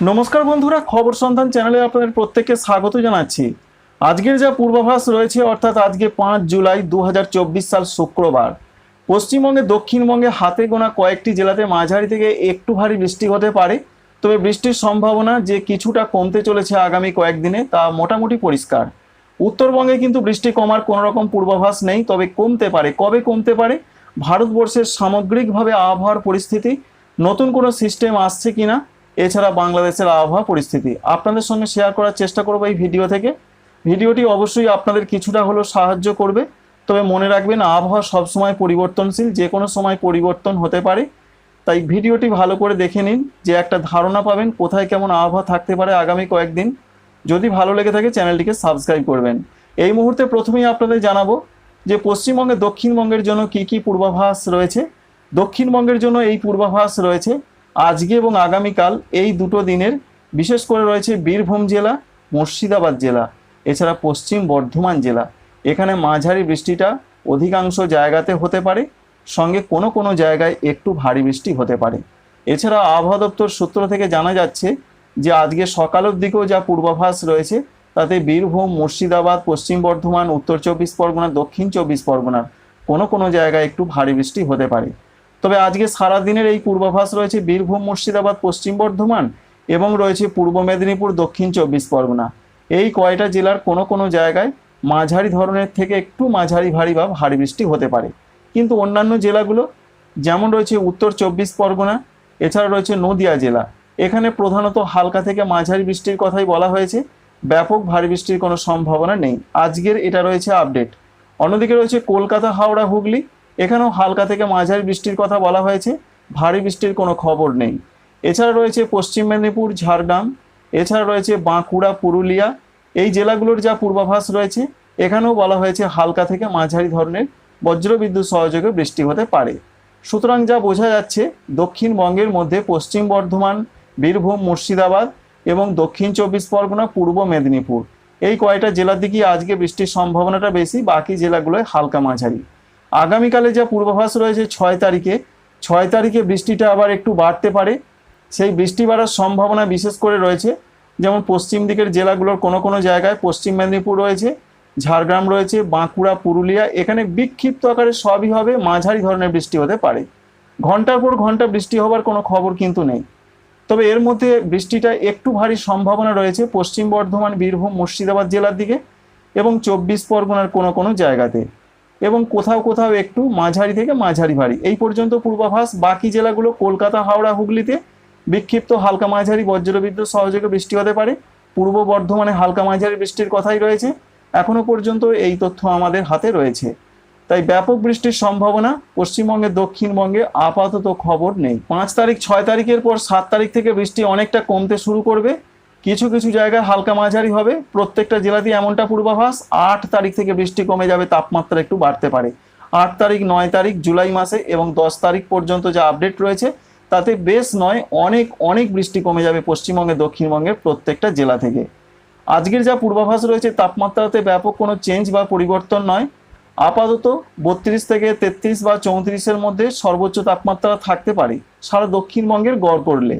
নমস্কার বন্ধুরা, খবর সন্ধান চ্যানেলে আপনাদের প্রত্যেককে স্বাগত জানাচ্ছি। আজকের যা পূর্বাভাস রয়েছে, অর্থাৎ আজকে পাঁচ জুলাই দু হাজার চব্বিশ সাল শুক্রবার, পশ্চিমবঙ্গে দক্ষিণবঙ্গে হাতে গোনা কয়েকটি জেলাতে মাঝারি থেকে একটু ভারী বৃষ্টি হতে পারে। তবে বৃষ্টির সম্ভাবনা যে কিছুটা কমতে চলেছে আগামী কয়েকদিনে, তা মোটামুটি পরিষ্কার। উত্তরবঙ্গে কিন্তু বৃষ্টি কমার কোনো রকম পূর্বাভাস নেই, তবে কমতে পারে। কবে কমতে পারে? ভারতবর্ষের সামগ্রিকভাবে আবহাওয়ার পরিস্থিতি, নতুন কোনো সিস্টেম আসছে কিনা? এছাড়া বাংলাদেশের আবহাওয়া পরিস্থিতি। আপনাদের সঙ্গে শেয়ার করার চেষ্টা করব এই ভিডিও থেকে। ভিডিওটি অবশ্যই আপনাদের কিছুটা হলেও সাহায্য করবে। তবে মনে রাখবেন, আবহাওয়া সবসময় পরিবর্তনশীল, যে কোনো সময় পরিবর্তন হতে পারে। তাই ভিডিওটি ভালো করে দেখে নিন যে একটা ধারণা পাবেন কোথায় কেমন আবহাওয়া থাকতে পারে আগামী কয়েকদিন। যদি ভালো লেগে থাকে, চ্যানেলটিকে সাবস্ক্রাইব করবেন। এই মুহূর্তে প্রথমেই আপনাদের জানাব যে পশ্চিমবঙ্গে দক্ষিণবঙ্গের জন্য কি কি পূর্বাভাস রয়েছে। দক্ষিণবঙ্গের জন্য এই পূর্বাভাস রয়েছে আজকে এবং আগামীকাল এই দুটো দিনের বিশেষ করে রয়েছে বীরভূম জেলা, মুর্শিদাবাদ জেলা, এছাড়া পশ্চিম বর্ধমান জেলা। এখানে মাঝারি বৃষ্টিটা অধিকাংশ জায়গাতে হতে পারে, সঙ্গে কোনো কোনো জায়গায় একটু ভারী বৃষ্টি হতে পারে। এছাড়া আবহাওয়া দপ্তর সূত্র থেকে জানা যাচ্ছে যে আজকে সকালের দিকেও যা পূর্বাভাস রয়েছে, তাতে বীরভূম, মুর্শিদাবাদ, পশ্চিম বর্ধমান, উত্তর চব্বিশ পরগনা, দক্ষিণ চব্বিশ পরগনার কোনো কোনো জায়গায় একটু ভারী বৃষ্টি হতে পারে। তবে আজকে সারা দিনের এই পূর্বাভাস রয়েছে বীরভূম, মুর্শিদাবাদ, পশ্চিম বর্ধমান এবং রয়েছে পূর্ব মেদিনীপুর, দক্ষিণ চব্বিশ পরগনা। এই কয়টা জেলার কোনো কোনো জায়গায় মাঝারি ধরনের থেকে একটু মাঝারি ভারী বা ভারী বৃষ্টি হতে পারে। কিন্তু অন্যান্য জেলাগুলো, যেমন রয়েছে উত্তর চব্বিশ পরগনা, এছাড়া রয়েছে নদিয়া জেলা। এখানে প্রধানত হালকা থেকে মাঝারি বৃষ্টির কথাই বলা হয়েছে। ব্যাপক ভারী বৃষ্টির কোনো সম্ভাবনা নেই। আজকের এটা রয়েছে আপডেট। অন্যদিকে রয়েছে কলকাতা, হাওড়া, হুগলি। এখানেও হালকা থেকে মাঝারি বৃষ্টির কথা বলা হয়েছে, ভারী বৃষ্টির কোনো খবর নেই। এছাড়া রয়েছে পশ্চিম মেদিনীপুর, ঝাড়গ্রাম, এছাড়া রয়েছে বাঁকুড়া, পুরুলিয়া, এই জেলাগুলোর যা পূর্বাভাস রয়েছে, এখানেও বলা হয়েছে হালকা থেকে মাঝারি ধরনের বজ্রবিদ্যুৎ সহযোগে বৃষ্টি হতে পারে। সুতরাং যা বোঝা যাচ্ছে, দক্ষিণবঙ্গের মধ্যে পশ্চিম বর্ধমান, বীরভূম, মুর্শিদাবাদ এবং দক্ষিণ চব্বিশ পরগনা, পূর্ব মেদিনীপুর। এই কয়টা জেলার দিকেই আজকে বৃষ্টির সম্ভাবনাটা বেশি, বাকি জেলাগুলোয় হালকা মাঝারি। আগামীকালে যা পূর্বাভাস রয়েছে ছয় তারিখে ছয় তারিখে বৃষ্টিটা আবার একটু বাড়তে পারে। সেই বৃষ্টি বাড়ার সম্ভাবনা বিশেষ করে রয়েছে। যেমন পশ্চিম দিকের জেলাগুলোর কোনো কোনো জায়গায় পশ্চিম মেদিনীপুর রয়েছে, ঝাড়গ্রাম রয়েছে, বাঁকুড়া, পুরুলিয়া, এখানে বিক্ষিপ্ত আকারে সবই হবে, মাঝারি ধরনের বৃষ্টি হতে পারে। ঘণ্টার পর ঘণ্টা বৃষ্টি হবার কোনো খবর কিন্তু নেই। তবে এর মধ্যে বৃষ্টিটা একটু ভারী সম্ভাবনা রয়েছে পশ্চিম বর্ধমান, বীরভূম, মুর্শিদাবাদ জেলার দিকে এবং চব্বিশ পরগনার কোনো কোনো জায়গাতে। এবং কোথাও কোথাও একটু মাঝারি থেকে মাঝারি ভারী। এই পর্যন্ত পূর্বাভাস বাকি জেলাগুলো কলকাতা, হাওড়া, হুগলিতে বিক্ষিপ্ত হালকা মাঝারি বজ্রবিদ্যুৎ সহযোগে বৃষ্টি হতে পারে। পূর্ব বর্ধমানে হালকা মাঝারি বৃষ্টির কথাই রয়েছে। এখনও পর্যন্ত এই তথ্য আমাদের হাতে রয়েছে। তাই ব্যাপক বৃষ্টির সম্ভাবনা পশ্চিমবঙ্গে, দক্ষিণবঙ্গে আপাতত খবর নেই। পাঁচ তারিখ, ছয় তারিখের পর সাত তারিখ থেকে বৃষ্টি অনেকটা কমতে শুরু করবে। কিছু কিছু জায়গায় হালকা মাঝারি হবে। প্রত্যেকটা জেলাতেই এমনটা পূর্বাভাস, আট তারিখ থেকে বৃষ্টি কমে যাবে, তাপমাত্রা একটু বাড়তে পারে। আট তারিখ, নয় তারিখ, জুলাই মাসে এবং দশ তারিখ পর্যন্ত যা আপডেট রয়েছে, তাতে বেশ নয়, অনেক অনেক বৃষ্টি কমে যাবে পশ্চিমবঙ্গে, দক্ষিণবঙ্গের প্রত্যেকটা জেলা থেকে। আজকের যা পূর্বাভাস রয়েছে, তাপমাত্রাতে ব্যাপক কোনো চেঞ্জ বা পরিবর্তন নয়। আপাতত বত্রিশ থেকে তেত্রিশ বা চৌত্রিশের মধ্যে সর্বোচ্চ তাপমাত্রা থাকতে পারে, সারা দক্ষিণবঙ্গের গড় করলে।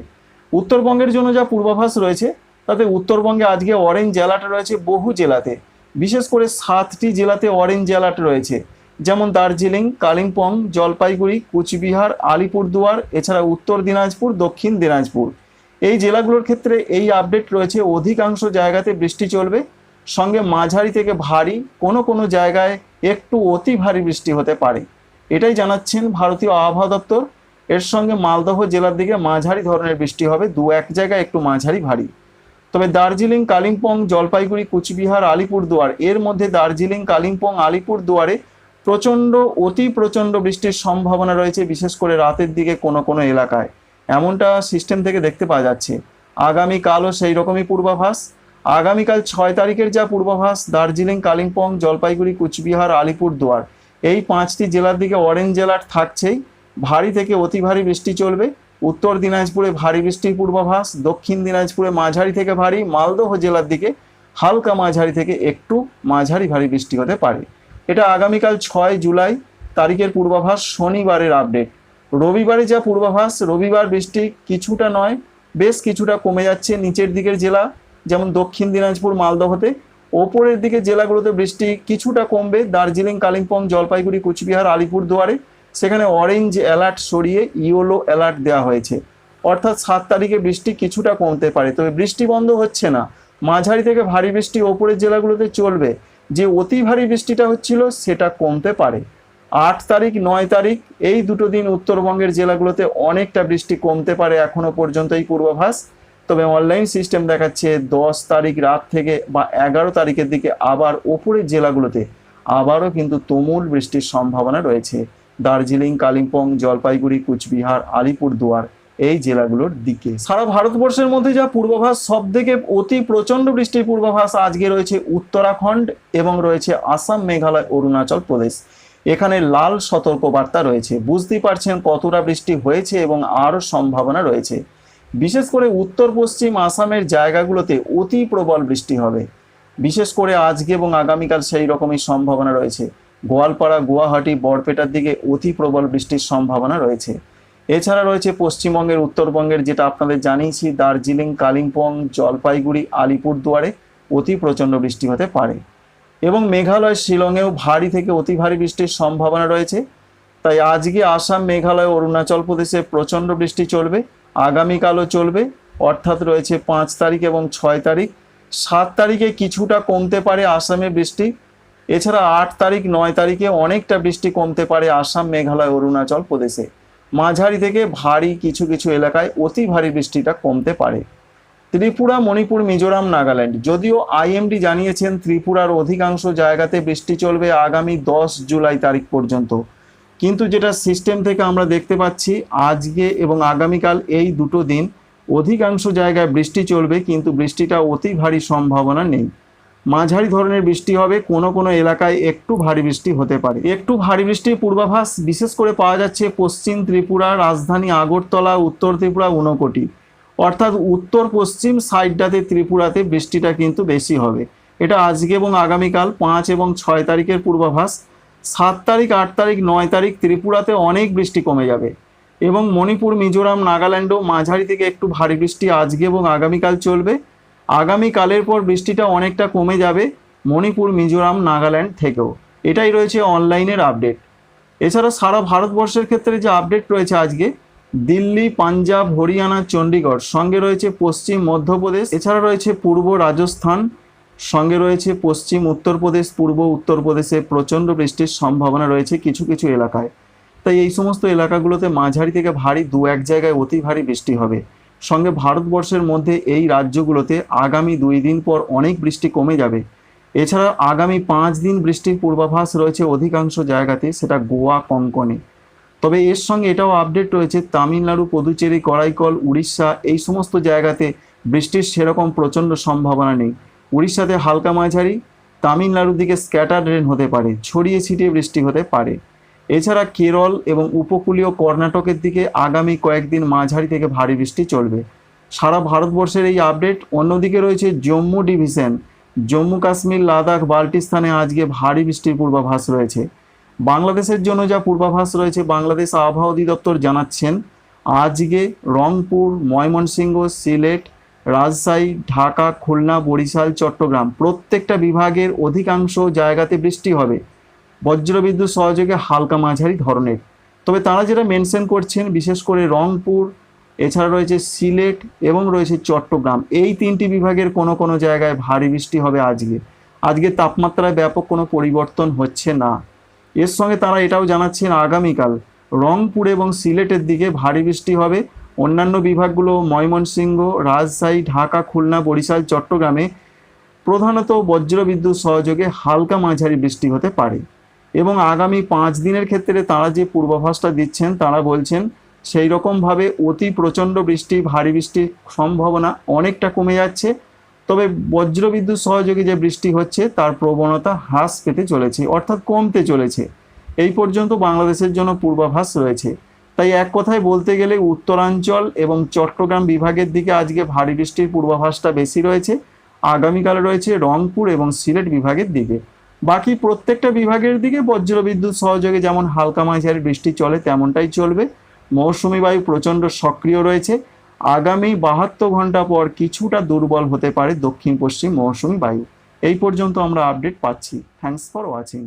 উত্তরবঙ্গের জন্য যা পূর্বাভাস রয়েছে তাতে উত্তরবঙ্গে আজকে অরেঞ্জ অ্যালার্ট রয়েছে বহু জেলাতে। বিশেষ করে সাতটি জেলাতে অরেঞ্জ অ্যালার্ট রয়েছে। যেমন দার্জিলিং, কালিম্পং, জলপাইগুড়ি, কুচবিহার, আলিপুরদুয়ার, এছাড়া উত্তর দিনাজপুর, দক্ষিণ দিনাজপুর। এই জেলাগুলোর ক্ষেত্রে এই আপডেট রয়েছে, অধিকাংশ জায়গাতে বৃষ্টি চলবে। সঙ্গে মাঝারি থেকে ভারী কোনো কোনো জায়গায় একটু অতি ভারী বৃষ্টি হতে পারে। এটাই জানাচ্ছেন ভারতীয় আবহাওয়া দপ্তর। এর সঙ্গে মালদহ জেলার দিকে মাঝারি ধরনের বৃষ্টি হবে দু এক জায়গায় একটু মাঝারি ভারী। তবে দার্জিলিং, কালিম্পং, জলপাইগুড়ি, কুচবিহার, আলিপুরদুয়ার, এর মধ্যে দার্জিলিং, কালিম্পং, আলিপুরদুয়ারে প্রচণ্ড, অতি প্রচণ্ড বৃষ্টির সম্ভাবনা রয়েছে, বিশেষ করে রাতের দিকে কোনো কোনো এলাকায়। এমনটা সিস্টেম থেকে দেখতে পাওয়া যাচ্ছে। আগামীকালও সেই রকমই পূর্বাভাস। আগামীকাল ছয় তারিখের যা পূর্বাভাস, দার্জিলিং, কালিম্পং, জলপাইগুড়ি, কুচবিহার, আলিপুরদুয়ার। এই পাঁচটি জেলার দিকে অরেঞ্জ জেলার থাকছেই। ভারী থেকে অতি ভারী বৃষ্টি চলবে। উত্তর দিনাজপুরে ভারী বৃষ্টির পূর্বাভাস, দক্ষিণ দিনাজপুরে মাঝারি থেকে ভারী, মালদহ জেলার দিকে হালকা মাঝারি থেকে একটু মাঝারি ভারী বৃষ্টি হতে পারে। এটা আগামীকাল ছয় জুলাই, তারিখের পূর্বাভাস, শনিবারের আপডেট। রবিবারে যা পূর্বাভাস, রবিবার বৃষ্টি কিছুটা নয়, বেশ কিছুটা কমে যাচ্ছে নিচের দিকের জেলা, যেমন দক্ষিণ দিনাজপুর, মালদহতে। ওপরের দিকে জেলাগুলোতে বৃষ্টি কিছুটা কমবে, দার্জিলিং, কালিম্পং, জলপাইগুড়ি, কুচবিহার, আলিপুরদুয়ারে। সেখানে অরেঞ্জ অ্যালার্ট সরিয়ে ইয়েলো অ্যালার্ট দেওয়া হয়েছে। অর্থাৎ সাত তারিখে বৃষ্টি কিছুটা কমতে পারে। তবে বৃষ্টি বন্ধ হচ্ছে না। মাঝারি থেকে ভারী বৃষ্টি ওপরের জেলাগুলোতে চলবে। যে অতি ভারী বৃষ্টিটা হচ্ছিল, সেটা কমতে পারে। আট তারিখ, নয় তারিখ, এই দুটো দিন উত্তরবঙ্গের জেলাগুলোতে অনেকটা বৃষ্টি কমতে পারে এখনও পর্যন্ত এই পূর্বাভাস। তবে অনলাইন সিস্টেম দেখাচ্ছে দশ তারিখ রাত থেকে বা এগারো তারিখের দিকে আবার ওপরের জেলাগুলোতে আবারও কিন্তু তুমুল বৃষ্টির সম্ভাবনা রয়েছে। দার্জিলিং, কালিম্পং, জলপাইগুড়ি, কুচবিহার, আলিপুরদুয়ার এই জেলাগুলোর দিকে। সারা ভারতবর্ষের মধ্যে যা পূর্বাভাস সব থেকে অতি প্রচণ্ড বৃষ্টির পূর্বাভাস আজকে রয়েছে উত্তরাখণ্ড এবং রয়েছে আসাম, মেঘালয়, অরুণাচল প্রদেশ। এখানে লাল সতর্কবার্তা রয়েছে। বুঝতেই পারছেন কতটা বৃষ্টি হয়েছে এবং আরও সম্ভাবনা রয়েছে। বিশেষ করে উত্তর, পশ্চিম আসামের জায়গাগুলোতে অতি প্রবল বৃষ্টি হবে। বিশেষ করে আজকে এবং আগামীকাল সেই রকমই সম্ভাবনা রয়েছে। গোয়ালপাড়া, গুয়াহাটি, বরপেটার দিকে অতি প্রবল বৃষ্টির সম্ভাবনা রয়েছে। এছাড়া রয়েছে পশ্চিমবঙ্গের, উত্তরবঙ্গের যেটা আপনাদের জানিয়েছি, দার্জিলিং, কালিম্পং, জলপাইগুড়ি, আলিপুরদুয়ারে অতি প্রচণ্ড বৃষ্টি হতে পারে। এবং মেঘালয়, শিলংয়েও ভারী থেকে অতি ভারী বৃষ্টির সম্ভাবনা রয়েছে। তাই আজকে আসাম, মেঘালয়, অরুণাচল প্রদেশে প্রচণ্ড বৃষ্টি চলবে, আগামীকালও চলবে। অর্থাৎ রয়েছে পাঁচ তারিখ এবং ছয় তারিখ। সাত তারিখে কিছুটা কমতে পারে আসামে বৃষ্টি। এছাড়া আট তারিখ, নয় তারিখে অনেকটা বৃষ্টি কমতে পারে আসাম, মেঘালয়, অরুণাচল প্রদেশে। মাঝারি থেকে ভারী কিছু কিছু এলাকায় অতি ভারী বৃষ্টিটা কমতে পারে। ত্রিপুরা, মণিপুর, মিজোরাম, নাগাল্যান্ড। যদিও আইএমডি জানিয়েছেন ত্রিপুরার অধিকাংশ জায়গাতে বৃষ্টি চলবে আগামী দশ জুলাই তারিখ পর্যন্ত। কিন্তু যেটা সিস্টেম থেকে আমরা দেখতে পাচ্ছি, আজকে এবং আগামীকাল এই দুটো দিন অধিকাংশ জায়গায় বৃষ্টি চলবে, কিন্তু বৃষ্টিটা অতি ভারী সম্ভাবনা নেই। মাঝারি ধরনের বৃষ্টি হবে। কোনো কোনো এলাকায় একটু ভারী বৃষ্টি হতে পারে। একটু ভারী বৃষ্টির পূর্বাভাস বিশেষ করে পাওয়া যাচ্ছে পশ্চিম ত্রিপুরা, রাজধানী আগরতলা, উত্তর ত্রিপুরা, ঊনকোটি। অর্থাৎ উত্তর পশ্চিম সাইডটাতে ত্রিপুরাতে বৃষ্টিটা কিন্তু বেশি হবে। এটা আজকে এবং আগামীকাল পাঁচ এবং ছয় তারিখের পূর্বাভাস। সাত তারিখ, আট তারিখ, নয় তারিখ ত্রিপুরাতে অনেক বৃষ্টি কমে যাবে। এবং মণিপুর, মিজোরাম, নাগাল্যান্ডও মাঝারি থেকে একটু ভারী বৃষ্টি আজকে এবং আগামীকাল চলবে। আগামীকালের পর বৃষ্টিটা অনেকটা কমে যাবে মণিপুর, মিজোরাম, নাগাল্যান্ড থেকেও। এটাই রয়েছে অনলাইনের আপডেট। এছাড়া সারা ভারতবর্ষের ক্ষেত্রে যে আপডেট রয়েছে আজকে, দিল্লি, পাঞ্জাব, হরিয়ানা, চণ্ডীগড়, সঙ্গে রয়েছে পশ্চিম মধ্যপ্রদেশ, এছাড়া রয়েছে পূর্ব রাজস্থান, সঙ্গে রয়েছে পশ্চিম উত্তরপ্রদেশ, পূর্ব উত্তরপ্রদেশে প্রচণ্ড বৃষ্টির সম্ভাবনা রয়েছে কিছু কিছু এলাকায়। তাই এই সমস্ত এলাকাগুলোতে মাঝারি থেকে ভারী দু এক জায়গায় অতি ভারী বৃষ্টি হবে। সঙ্গে ভারতবর্ষের মধ্যে এই রাজ্যগুলোতে আগামী দুই দিন পর অনেক বৃষ্টি কমে যাবে। এছাড়া আগামী পাঁচ দিন বৃষ্টির পূর্বাভাস রয়েছে অধিকাংশ জায়গাতে, সেটা গোয়া, কঙ্কনে। তবে এর সঙ্গে এটাও আপডেট রয়েছে, তামিলনাড়ু, পুদুচেরি, করাইকল, উড়িষ্যা, এই সমস্ত জায়গাতে বৃষ্টির সেরকম প্রচণ্ড সম্ভাবনা নেই। উড়িষ্যাতে হালকা মাঝারি, তামিলনাড়ুর দিকে স্ক্যাটার রেন হতে পারে, ছড়িয়ে ছিটিয়ে বৃষ্টি হতে পারে। এছাড়া কেরল এবং উপকূলীয় কর্ণাটকের দিকে আগামী কয়েকদিন মাঝারি থেকে ভারী বৃষ্টি চলবে। সারা ভারতবর্ষের এই আপডেট। অন্যদিকে রয়েছে জম্মু ডিভিশন। জম্মু কাশ্মীর, লাদাখ, বাল্টিস্তানে আজকে ভারী বৃষ্টির পূর্বাভাস রয়েছে। বাংলাদেশের জন্য যা পূর্বাভাস রয়েছে, বাংলাদেশ আবহাওয়া অধিদপ্তর জানাচ্ছেন, আজকে রংপুর, ময়মনসিংহ, সিলেট, রাজশাহী, ঢাকা, খুলনা, বরিশাল, চট্টগ্রাম প্রত্যেকটা বিভাগের অধিকাংশ জায়গাতে বৃষ্টি হবে। বজ্রবিদ্যুৎ সহযোগে হালকা মাঝারি ধরনের। তবে তারা যেটা মেনশন করছেন, বিশেষ করে রংপুর, এছাড়া রয়েছে সিলেট এবং রয়েছে চট্টগ্রাম। এই তিনটি বিভাগের কোনো কোনো জায়গায় ভারী বৃষ্টি হবে আজকে। আজকে তাপমাত্রায় ব্যাপক কোনো পরিবর্তন হচ্ছে না। এর সঙ্গে তারা এটাও জানাচ্ছেন, আগামীকাল রংপুর এবং সিলেটের দিকে ভারী বৃষ্টি হবে। অন্যান্য বিভাগগুলো ময়মনসিংহ, রাজশাহী, ঢাকা, খুলনা, বরিশাল, চট্টগ্রামে প্রধানত বজ্রবিদ্যুৎ সহযোগে হালকা মাঝারি বৃষ্টি হতে পারে। এবং আগামী পাঁচ দিনের ক্ষেত্রে তারা যে পূর্বাভাসটা দিচ্ছেন, তারা বলছেন, সেই রকমভাবে অতি প্রচণ্ড বৃষ্টি, ভারী বৃষ্টির সম্ভাবনা অনেকটা কমে যাচ্ছে। তবে বজ্রবিদ্যুৎ সহযোগে যে বৃষ্টি হচ্ছে, তার প্রবণতা হ্রাস পেতে চলেছে, অর্থাৎ কমতে চলেছে। এই পর্যন্ত বাংলাদেশের জন্য পূর্বাভাস রয়েছে। তাই এক কথায় বলতে গেলে, উত্তরাঞ্চল এবং চট্টগ্রাম বিভাগের দিকে আজকে ভারী বৃষ্টির পূর্বাভাসটা বেশি রয়েছে। আগামীকাল রয়েছে রংপুর এবং সিলেট বিভাগের দিকে। বাকি প্রত্যেকটা বিভাগের দিকে বজ্রবিদ্যুৎ সহযোগে যেমন হালকা মাঝারি বৃষ্টি চলে, তেমনটাই চলবে। মৌসুমি বায়ু প্রচণ্ড সক্রিয় রয়েছে। আগামী বাহাত্তর ঘণ্টা পর কিছুটা দুর্বল হতে পারে দক্ষিণ পশ্চিম মৌসুমি বায়ু। এই পর্যন্ত আমরা আপডেট পাচ্ছি। Thanks for watching